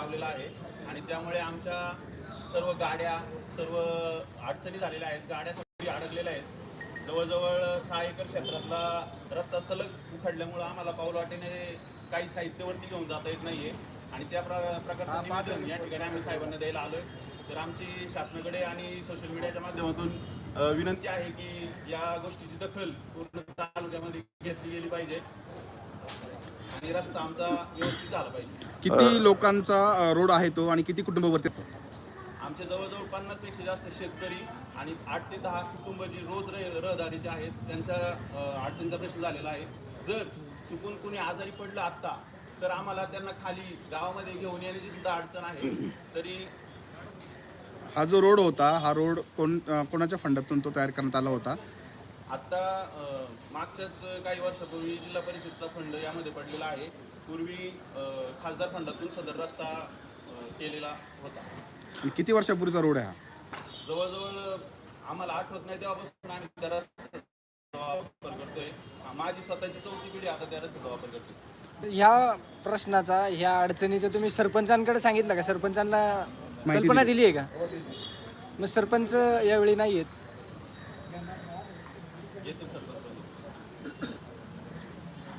लावलेला आहे. आणि त्यामुळे आमच्या सर्व गाड्या सर्व अडचणी झालेल्या आहेत. गाड्या सगळी अडकलेल्या आहेत. जवळजवळ सहा एकर क्षेत्रातला रस्ता सलग उखडल्यामुळं आम्हाला पाऊलवाटेने काही साहित्यावरती घेऊन जाता येत नाहीये. आणि त्या प्र प्रकारचं निवेदन या ठिकाणी आम्ही साहेबांना द्यायला आलोय. तर आमची शासनाकडे आणि सोशल मीडियाच्या माध्यमातून विनंती आहे की या गोष्टीची दखल पूर्ण तालुक्यामध्ये घेतली गेली पाहिजे. आणि रस्ता आमचा व्यवस्थित झाला पाहिजे. किती लोकांचा रोड आहे तो आणि किती कुटुंबावरती येतो आमच्या जवळजवळ पन्नासपेक्षा जास्त शेतकरी आणि आठ ते दहा कुटुंब जी रोज रह- रहदारीचे आहेत त्यांच्या अ, अडचणीचा प्रश्न झालेला आहे. जर चुकून कुणी आजारी पडलं आत्ता तर आम्हाला त्यांना खाली गावामध्ये घेऊन येण्याची सुद्धा अडचण आहे. तरी हा जो रोड होता हा रोड कोण अ, कोणाच्या फंडातून तो तयार करण्यात आला होता? आत्ता मागच्याच काही वर्षापूर्वी जिल्हा परिषदचा फंड यामध्ये पडलेला आहे. पूर्वी खासदार फंडातून सदर रस्ता केलेला होता. किती वर्षापूर्वीचा रोड आहे हा? जवळजवळ आम्हाला आठवत नाही तेव्हापासून आम्ही त्या रस्त्याचा वापर करतोय. माझी स्वतःची चौथी पिढी आता त्या रस्त्याचा वापर करते ह्या प्रश्नाचा ह्या अडचणीचं तुम्ही सरपंचांकडे सांगितलं का? सरपंचांना कल्पना दिली. आहे का? मग सरपंच यावेळी नाही आहेत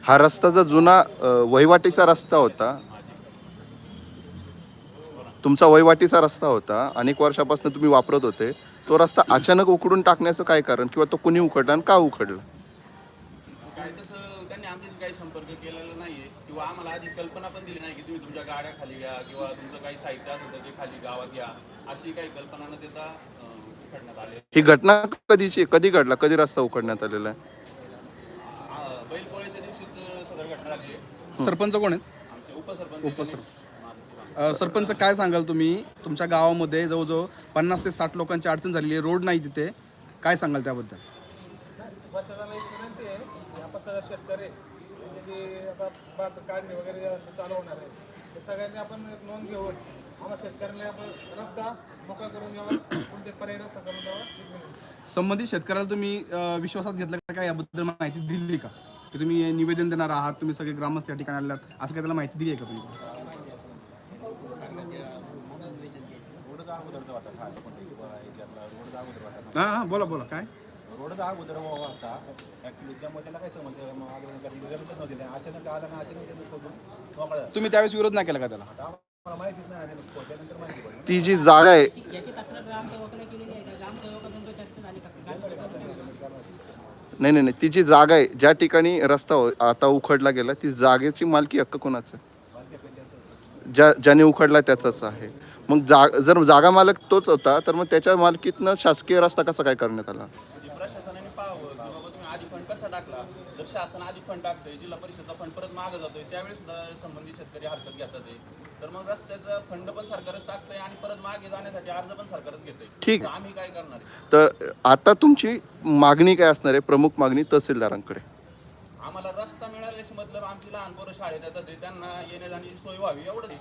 हा रस्ता जो जुना वहिवाटीचा रस्ता होता तुमचा वहिवाटीचा रस्ता होता अनेक वर्षापासून तुम्ही वापरत होते तो रस्ता अचानक उकडून टाकण्याचं काय कारण? किंवा तो कुणी उकडला आणि का उकडला? काय तसं त्यांनी आमच्याशी काही संपर्क केलेला नाहीये. किंवा आम्हाला आधी कल्पना पण दिली नाही की तुम्ही तुमच्या गाड्या खाली घ्या किंवा तुमचं काही साहित्य असेल तर ते खाली गावात घ्या. अशी काही कल्पना न देता ही घटना कधीची कधी घडला? कधी रस्ता उकडण्यात आलेला आहे? सरपंच कोण आहेत? आमचे उपसरपंच अ, सरपंच काय सांगाल तुम्ही? तुमच्या गावामध्ये जवळजवळ पन्नास ते साठ लोकांची अडचण झालेली आहे रोड नाही तिथे. काय सांगाल त्याबद्दल? प्रशासनाला एक विनंती आहे. की आपण सगळं शेतकरी म्हणजे जे आता भात काढणे वगैरे जे चालू होणार आहे. सगळ्यांनी आपण नोंद घेऊन आम्हाला शेतकऱ्यांना आपण रस्ता मोकळा करून द्यावा कोणते पर्याय रस्ता करून द्यावा संबंधित शेतकऱ्याला तुम्ही विश्वासात घेतलं का काय? याबद्दल माहिती दिली का? की तुम्ही निवेदन देणार आहात तुम्ही सगळे ग्रामस्थ या ठिकाणी आलात असं काय त्याला माहिती दिली आहे का तुम्ही? हां हां बोला बोला काय? रोडचा अगोदर होता. ॲक्च्युली त्यामुळे त्याला काय समजतं मग आग्रह करायची गरजच नव्हती. अचानक आला ना अचानक त्यानं शोधून मोकळा. तुम्ही त्यावेळेस विरोध नाही केला का त्याला? आता आम्हाला माहितीच नाही. आणि त्यानंतर माहिती पडली. ती जी जागा आहे याची तक्रार ग्रामसेवकाने केलेली आहे. का ग्रामसेवकासंघ चर्चा झाली का? काय नाही नाही नाही ती जी जागा आहे ज्या ठिकाणी रस्ता हो- आता उखडला गेला ती जागेची मालकी हक्क कोणाचा आहे? ज्या ज्याने उखडला त्याचाच आहे. मग जा जर जागा मालक तोच होता तर मग त्याच्या मालकीतनं शासकीय रस्ता कसा काय करण्यात आला? फंड कसा टाकला? जर शासन आधी फंड टाकतंय जिल्हा परिषदचा फंड परत मागं जातोय त्यावेळी सुद्धा संबंधित शेतकरी हरकत घेतात आहे तर मग रस्त्याचा फंड पण सरकारच टाकतंय आणि परत मागे जाण्यासाठी अर्ज पण सरकारच घेतोय. ठीक. तर आम्ही काय करणार आहे? तर आता तुमची मागणी काय असणार आहे? प्रमुख मागणी तहसीलदारांकडे. आम्हाला रस्ता मिळाल्याशी मतलब आमची लहान पोरं शाळेत येतात आहे, त्यांना येण्या जाण्याची सोय व्हावी एवढंच आहे.